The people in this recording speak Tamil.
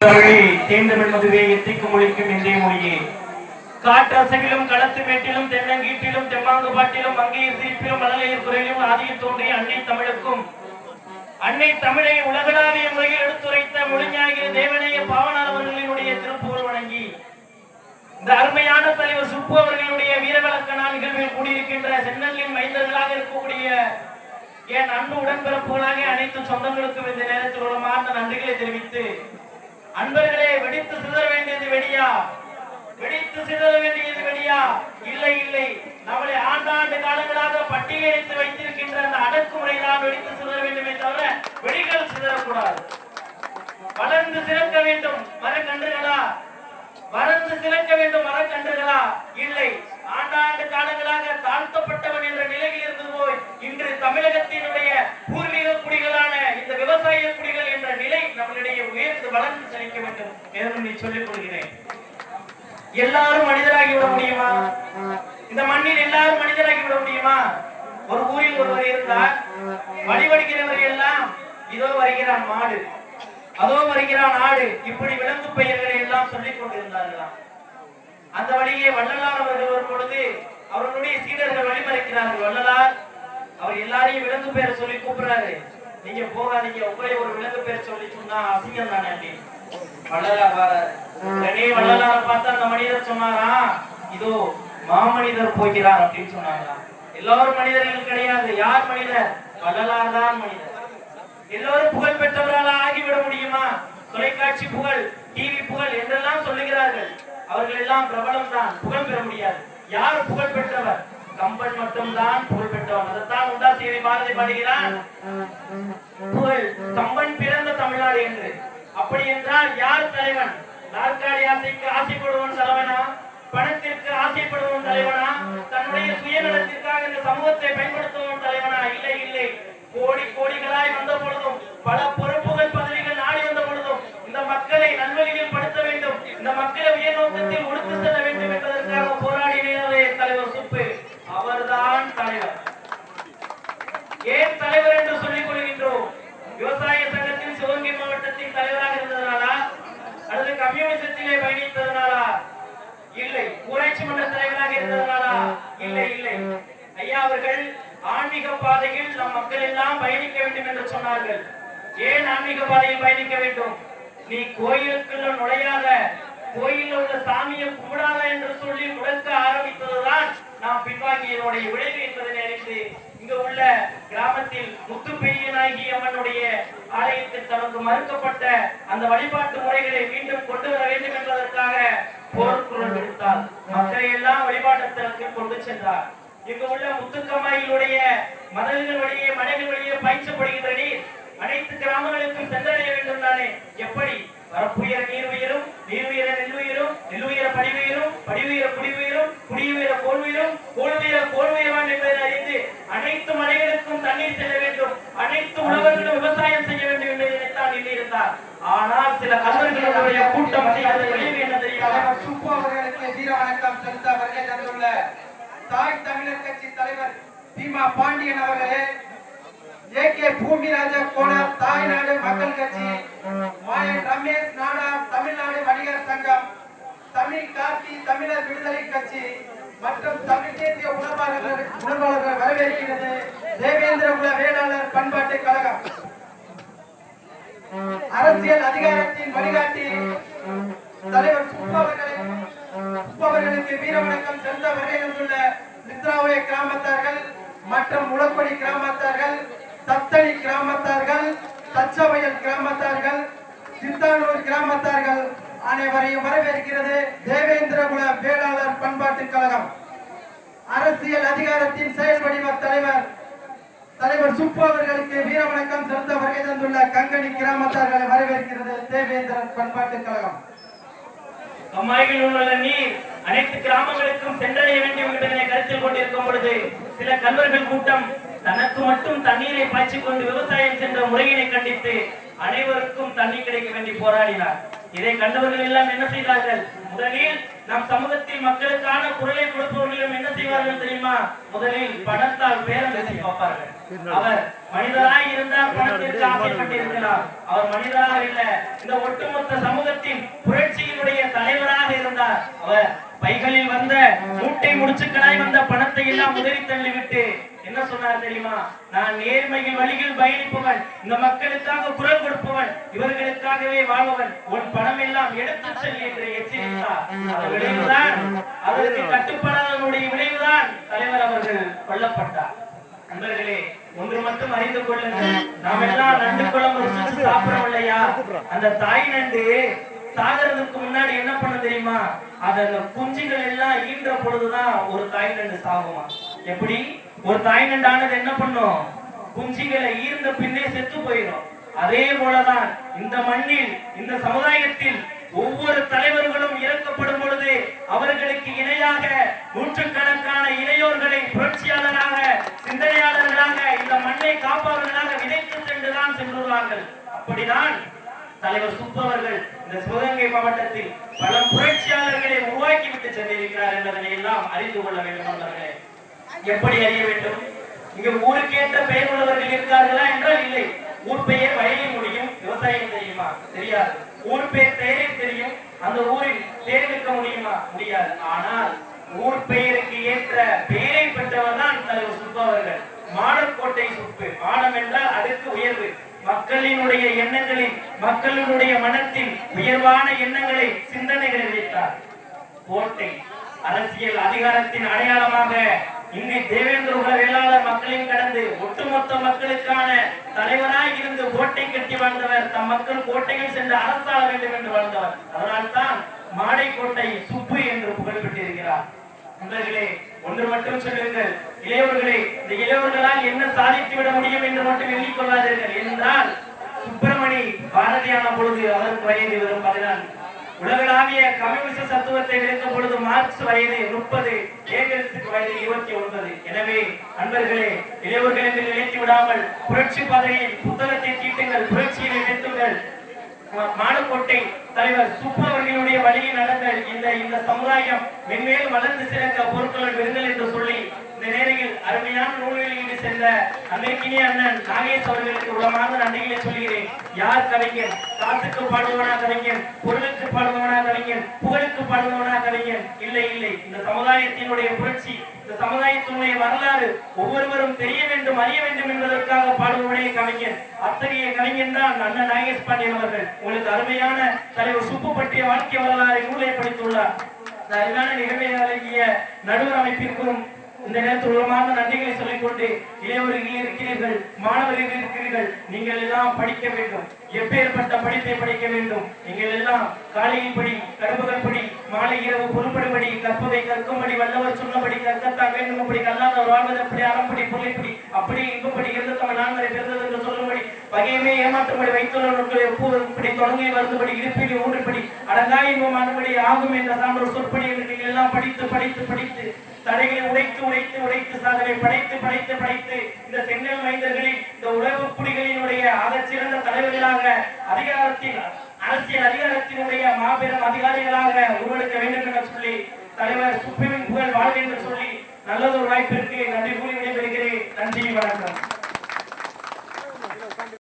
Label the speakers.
Speaker 1: தேர்ந்தமிழ் மதுவே எத்திக்கும் மொழியே. களத்து மேட்டிலும் தென்னங்கீட்டிலும் தெம்மாங்கு பாட்டிலும் சிரிப்பிலும் மழலையர் குரலிலும் ஆதியில் தோன்றிய அன்னை தமிழுக்கும் அன்னை தமிழை உலகளாவிய முறையில் எடுத்துரைத்த மொழிஞாகிய தேவனைய பாவனார் அவர்களினுடைய திருப்புகழ் வணங்கி இந்த அருமையான தலைவர் சுப்பு அவர்களுடைய வீரவிளக்க நாள் நிகழ்வில் கூடியிருக்கின்ற சென்னலின் மைந்தர்களாக இருக்கக்கூடிய என் அன்பு உடன்பிறப்புகளாக அனைத்து சொந்தங்களுக்கும் இந்த நேரத்தில் உள்ள மார்ந்த நன்றிகளை தெரிவித்து அன்பர்களே வெடித்து சிதற வேண்டியது வெடியா? வெடித்து சிதற வேண்டியது வெடியா? இல்லை இல்லை. நம்மளை ஆண்டாண்டு காலங்களாக பட்டியலிட்டு வைத்திருக்கின்ற அந்த அடக்குமுறைதான் வெடித்து சிதற வேண்டுமே தவிர வெடிகள் சிதறக்கூடாது. வளர்ந்து சிறக்க வேண்டும். மரக்கன்றுகளா? வளர்ந்து சிறக்க வேண்டும். மரக்கன்று இல்லை ஆண்டாண்டு காலங்களாக தாழ்த்தப்பட்டவன் என்ற நிலையில் இருந்து போய் இன்று தமிழகத்தினுடைய பூர்வீக குடிகளான இந்த விவசாய குடிகள் என்ற நிலை நம்மளிடையே உயர்ந்து வளர்ந்து செழிக்க வேண்டும் என்று நீ சொல்லிக் கொள்கிறேன் எல்லாரும் மனிதராகி விட முடியுமா இந்த மண்ணில் எல்லாரும் தெரியுமா? ஒரு ஊரில் ஒருவர் இருந்தார். வழிபடுகிறவர் எல்லாம் இதோ வருகிறான் மாடு. அதோ வருகிறான் ஆடு. இப்படி விலங்கு பெயர்களை எல்லாம் சொல்லிக் கொண்டிருந்தார்களாம் அந்த வழியே வள்ளலார் அவர்கள் வரும் பொழுது அவர்களுடைய சீடர்கள் வழிமறைக்கிறார்கள். வள்ளலார் அவர் எல்லாரையும் விலங்கு பெயரை சொல்லி கூப்பிடுறாரு. நீங்க போகாதீங்க. உங்களே ஒரு விலங்கு பேர் சொல்லி சொன்னா அசிங்கம் தானே அப்படின்னு வள்ளலார் வாராரு. உடனே வள்ளலார பார்த்து அந்த மனிதர் சொன்னாரா இதோ மாமனிதர் போகிறார் அப்படின்னு சொன்னாங்களா? எல்லோரும் மனிதர்கள் கிடையாது. யார் மனிதர்? வள்ளலார் தான் மனிதர். எல்லோரும் புகழ் பெற்றவர்களாக ஆகிவிட முடியுமா? தொலைக்காட்சி புகழ் டிவி புகழ் என்றெல்லாம் சொல்லுகிறார்கள். அவர்கள் எல்லாம் பிரபலம் தான் புகழ் பெற முடியாது. யார் புகழ் பெற்றவர்? கம்பன் மட்டும்தான் புகழ் பெற்றவன். அதைத்தான் உண்டா சேவை பாரதி பாடுகிறான் புகழ் கம்பன் பிறந்த தமிழ்நாடு என்று. அப்படி என்றால் யார் தலைவன்? நாற்காலி ஆசைக்கு ஆசைப்படுவன் தலைவனா? பணத்திற்கு ஆசைப்படுவோம் தலைவனா? தன்னுடைய சுயநலத்திற்காக இந்த சமூகத்தை பயன்படுத்துவோம் தலைவனா? இல்லை இல்லை கோடி கோடிகளாய் வந்த பொழுதும் பல பொறுப்புகள் பதவிகள் நாடி வந்த பொழுதும் இந்த மக்களை நல்வழியில் படுத்த வேண்டும் இந்த மக்களை உயர் நோக்கத்தில் உடுத்து செல்ல வேண்டும் என்பதற்காக போராடினரே தலைவர் சுப்பு அவர்தான் தலைவர் ஏன் தலைவர் என்று சொல்லிக் கொள்கின்றோம் விவசாய சங்கத்தின் சிவகங்கை மாவட்டத்தின் தலைவராக இருந்ததனாலா அல்லது கம்யூனிசத்திலே பயணித்ததனாலா இல்லை ஊராட்சி மன்ற தலைவராக இருந்ததனாலா இல்லை இல்லை ஐயா அவர்கள் ஆன்மீக பாதையில் நம் மக்கள் எல்லாம் பயணிக்க வேண்டும் என்று சொன்னார்கள். ஏன் ஆன்மீக பாதையில் பயணிக்க வேண்டும்? நீ கோயிலுக்குள்ள நுழையாத கோயில்ல உள்ள சாமியை கும்பிடாத என்று சொல்லி முடக்க ஆரம்பித்ததுதான் நாம் பின்வாங்கியதனுடைய விளைவு என்பதை அறிந்து இங்கு உள்ள கிராமத்தில் முத்துப்பெரியநாயகி அம்மனுடைய ஆலயத்தில் தனக்கு மறுக்கப்பட்ட அந்த வழிபாட்டு முறைகளை மீண்டும் கொண்டு வர வேண்டும் என்பதற்காக போர்க்குரல் விடுத்தார் மக்களை எல்லாம் வழிபாட்டத்திற்கு கொண்டு சென்றார். இங்கு உள்ள முத்துக்கம்மாயிலுடைய மதகுகள் வழியே மனைகள் வழியே பயிற்சப்படுகின்ற நீர் அனைத்து கிராமங்களுக்கும் சென்றடைய வேண்டும் தானே? எப்படி? வரப்புயர நீர் உயிரும் நீர் உயர நெல் உயிரும் நெல் உயர படி உயரும் படி உயர குடி உயரும் குடி உயர கோல் உயிரும் கோல் உயர கோல் உயர்வான் என்பதை அறிந்து அனைத்து மலைகளுக்கும் தண்ணீர் செல்ல வேண்டும். அனைத்து உழவர்களும் விவசாயம் செய்ய வேண்டும் என்று நினைத்தான் இருந்தார். ஆனால் சில கல்வர்களுடைய கூட்டம் செய்வது என்ன தெரியுமா?
Speaker 2: சுப்பு அவர்களுக்கு வீர வணக்கம் செலுத்த வருகை தந்துள்ள தாய் தமிழர் கட்சி தலைவர் பீமா பாண்டியன் அவர்களே ஏ கே பூமிராஜ கோணர் தாய்நாடு மக்கள் கட்சி மாயன் ரமேஷ் நாடார் தமிழ்நாடு வணிகர் சங்கம் தமிழ் கார்த்தி தமிழர் விடுதலை கட்சி மற்றும் தமிழ் தேசிய உணர்வாளர்கள் உணர்வாளர்கள் வரவேற்கிறது தேவேந்திர குல வேளாளர் பண்பாட்டு கழகம். அரசியல் அதிகாரத்தின் வழிகாட்டி தலைவர் சுப்பவர்களுக்கு வீரவணக்கம் சென்றவர்கள் அவர்களுக்கு கிராமத்தார்கள் மற்றும் உளப்படி கிராமத்தார்கள் தத்தடி கிராமத்தார்கள் தச்சவயல் கிராமத்தார்கள் சித்தானூர் கிராமத்தார்கள் அனைவரையும் வரவேற்கிறது தேவேந்திரகுல வேளாளர் பண்பாட்டு கழகம். அரசியல் அதிகாரத்தின் செயல் வடிவ தலைவர் தலைவர் சுப்பு அவர்களுக்கு வீர வணக்கம் செலுத்த வருகை தந்துள்ள கங்கணி கிராமத்தார்களை வரவேற்கிறது தேவேந்திரன் பண்பாட்டு கழகம்.
Speaker 1: அம்மாய்கள் உள்ள நீர் அனைத்து கிராமங்களுக்கும் சென்றடைய வேண்டும் என்பதனை கருத்தில் கொண்டிருக்கும் பொழுது சில கல்வர்கள் கூட்டம் தனக்கு மட்டும் தண்ணீரை பாய்ச்சிக் கொண்டு விவசாயம் சென்ற முறையினை கண்டித்து அனைவருக்கும் தண்ணீர் கிடைக்க வேண்டி போராடினார். இதை கண்டவர்கள் எல்லாம் என்ன செய்தார்கள்? முதலில் நம் சமூகத்தில் மக்களுக்கான குரலை கொடுப்பவர்களும் என்ன செய்வார்கள் தெரியுமா? முதலில் பணத்தால் பேரம் பேசி பார்ப்பார்கள். அவர் மனிதராய் இருந்தால் பணத்திற்கு ஆசைப்பட்டிருக்கலாம். அவர் மனிதராக இல்ல இந்த ஒட்டுமொத்த சமூகத்தின் புரட்சியினுடைய தலைவராக இருந்தார். அவர் பைகளில் வந்த மூட்டை முடிச்சுக்களாய் வந்த பணத்தை எல்லாம் உதறி தள்ளிவிட்டு என்ன சொன்னார் தெரியுமா? நான் நேர்மையில் வழியில் பயணிப்பவன் இந்த மக்களுக்காக குரல் கொடுப்பவன் இவர்களுக்காகவே வாழ்பவன் உன் பணம் எல்லாம் எடுத்து செல் என்று எச்சரித்தார். அதன் விளைவுதான். அதற்கு கட்டுப்படாதவனுடைய விளைவுதான் தலைவர் அவர்கள் கொல்லப்பட்டார். நண்பர்களே ஒன்று மட்டும் அறிந்து கொள்ளுங்கள். நாம் எல்லாம் நண்டு குழம்பு சாப்பிடவில்லையா? அந்த தாய் நண்டு சாகிறதுக்கு முன்னாடி என்ன பண்ண தெரியுமா? அது அந்த குஞ்சுகள் எல்லாம் ஈன்ற பொழுதுதான் ஒரு தாய் நண்டு சாகுமா? எப்படி? ஒரு தாய் நண்டானது என்ன பண்ணும்? குஞ்சுகளை ஈர்ந்த பின்னே செத்து போயிடும். அதே போலதான் இந்த மண்ணில் இந்த சமுதாயத்தில் ஒவ்வொரு தலைவர்களும் இறக்கப்படும் பொழுது அவர்களுக்கு இணையாக நூற்றுக்கணக்கான இளையோர்களை புரட்சியாளராக சிந்தனையாளர்களாக இந்த மண்ணை காப்பவர்களாக விதைத்து சென்றுதான் சென்றுள்ளார்கள். அப்படிதான் தலைவர் சுப்பு அவர்கள் இந்த சிவகங்கை மாவட்டத்தில் பல புரட்சியாளர்களை உருவாக்கிவிட்டு சென்றிருக்கிறார் என்பதனை எல்லாம் அறிந்து கொள்ள வேண்டும் நண்பர்களே. எப்படி அறிய வேண்டும்? இங்கு ஊருக்கேற்ற பெயர் உள்ளவர்கள் இருக்கார்களா என்றால் இல்லை. ஊர் பெயர் வயலில் முடியும் விவசாயம் தெரியுமா? தெரியாது. ஊர் பெயர் தேரில் தெரியும் அந்த ஊரில் தேர்ந்தெடுக்க முடியுமா? முடியாது. ஆனால் ஊர் பெயருக்கு ஏற்ற பெயரை பெற்றவர் தான் தலைவர் சுப்பு அவர்கள். மாடக்கோட்டை சுப்பு. மாடம் என்றால் அடுக்கு உயர்வு. மக்களினுடைய எண்ணங்களில் மக்களினுடைய மனத்தில் உயர்வான எண்ணங்களை சிந்தனைகளை வைத்தார். கோட்டை அரசியல் அதிகாரத்தின் அடையாளமாக இங்கு தேவேந்திர குல வேளாளர் மக்களையும் கடந்து ஒட்டுமொத்த மக்களுக்கான தலைவராய் இருந்து கோட்டை கட்டி வாழ்ந்தவர் தம் மக்கள் கோட்டையில் சென்று அரசாள வேண்டும் என்று வாழ்ந்தவர். அதனால்தான் மாடை கோட்டை சுப்பு என்று புகழ்பெற்றிருக்கிறார். நண்பர்களே ஒன்று மட்டும் சொல்லுங்கள். இளையவர்களே இந்த இளையவர்களால் என்ன சாதித்து விட முடியும் என்று மட்டும் எண்ணிக்கொள்ளாதீர்கள் என்றால் சுப்பிரமணி பாரதியான பொழுது அதற்கு வயது வெறும் பதினான்கு. உலகளாவிய கம்யூனிச தத்துவத்தை விளக்கும் பொழுது மார்க்ஸ் வயது முப்பது ஏகல்ஸுக்கு வயது இருபத்தி ஒன்பது. எனவே அன்பர்களே இளையவர்கள் என்று நினைத்து விடாமல் புரட்சி பதவியில் புத்தகத்தை தீட்டுங்கள் புரட்சியை நிறுத்துங்கள் மானக்கோட்டை தலைவர் சுப்பு அவர்களுடைய வழியில் நடந்த இந்த இந்த சமுதாயம் மென்மேல் வளர்ந்து சிறக்க பொருட்கள் விருந்தல் என்று சொல்லி இந்த நேரையில் அருமையான நூல் வெளியீடு சென்ற அன்னைக்கினே அண்ணன் நாகேஷ் அவர்களுக்கு உளமார்ந்த நன்றிகளை சொல்கிறேன். யார் கலைஞன் காசுக்கு பாடுவனா கலைஞன் பொருளுக்கு பாடுவனா கலைஞன் புகழுக்கு பாடுவனா கலைஞன் இல்லை இல்லை. இந்த சமுதாயத்தினுடைய புரட்சி இந்த சமுதாயத்தினுடைய வரலாறு ஒவ்வொருவரும் தெரிய வேண்டும் அறிய வேண்டும் என்பதற்காக பாடுபவனே கவிஞன். அத்தகைய கலைஞன் தான் அண்ணன் நாகேஷ் பாண்டியன் அவர்கள். உங்களுக்கு அருமையான தலைவர் சுப்பு பற்றிய வாழ்க்கை வரலாறை நூலை படித்துள்ளார். அருமையான நிகழ்வை நடுவர் அமைப்பிற்கும் இந்த நேரத்தில் உலகமாக நன்றிகளை சொல்லிக்கொண்டு இளையவர்கள் இருக்கிறீர்கள் மாணவர்கள் இருக்கிறீர்கள் நீங்கள் எல்லாம் படிக்க வேண்டும். எப்பேற்பட்ட படிப்பை படிக்க வேண்டும்? நீங்கள் எல்லாம் காலையில் படி கரும்புகள் படி மாலை இரவு பொறுப்படும்படி கற்பதை கற்கும்படி வல்லவர் சொன்னபடி கற்கத்தான் வேண்டும் அப்படி கல்லாதவர் வாழ்வது அப்படி அறம்படி பொருளைப்படி அப்படி இன்பப்படி இருந்து தமிழ் நான்கரை பிறந்தது பகையமே ஏமாற்றப்படி வைத்துள்ள ஏமாற்றும்படி வைத்துள்ளவர்கள் எப்போது தொடங்கி வருந்தபடி இருப்பிடி ஊன்றுபடி அடங்கா அன்படி ஆகும் என்ற சாம்பல் சொற்படி என்று நீங்கள் எல்லாம் படித்து படித்து படித்து தடைகளை உடைத்து உடைத்து உடைத்து சாதனை படைத்து படைத்து படைத்து இந்த செங்கல் மைந்தர்களின் இந்த உலக குடிகளினுடைய அகச்சிறந்த தலைவர்களாக அதிகாரத்தின் அரசியல் அதிகாரத்தினுடைய மாபெரும் அதிகாரிகளாக உருவெடுக்க வேண்டும் என சொல்லி தலைவர் சுப்ரீம் புகழ் வாழ்க என்று சொல்லி நல்லதொரு வாய்ப்பிற்கு நன்றி கூறி விடைபெறுகிறேன். நன்றி வணக்கம்.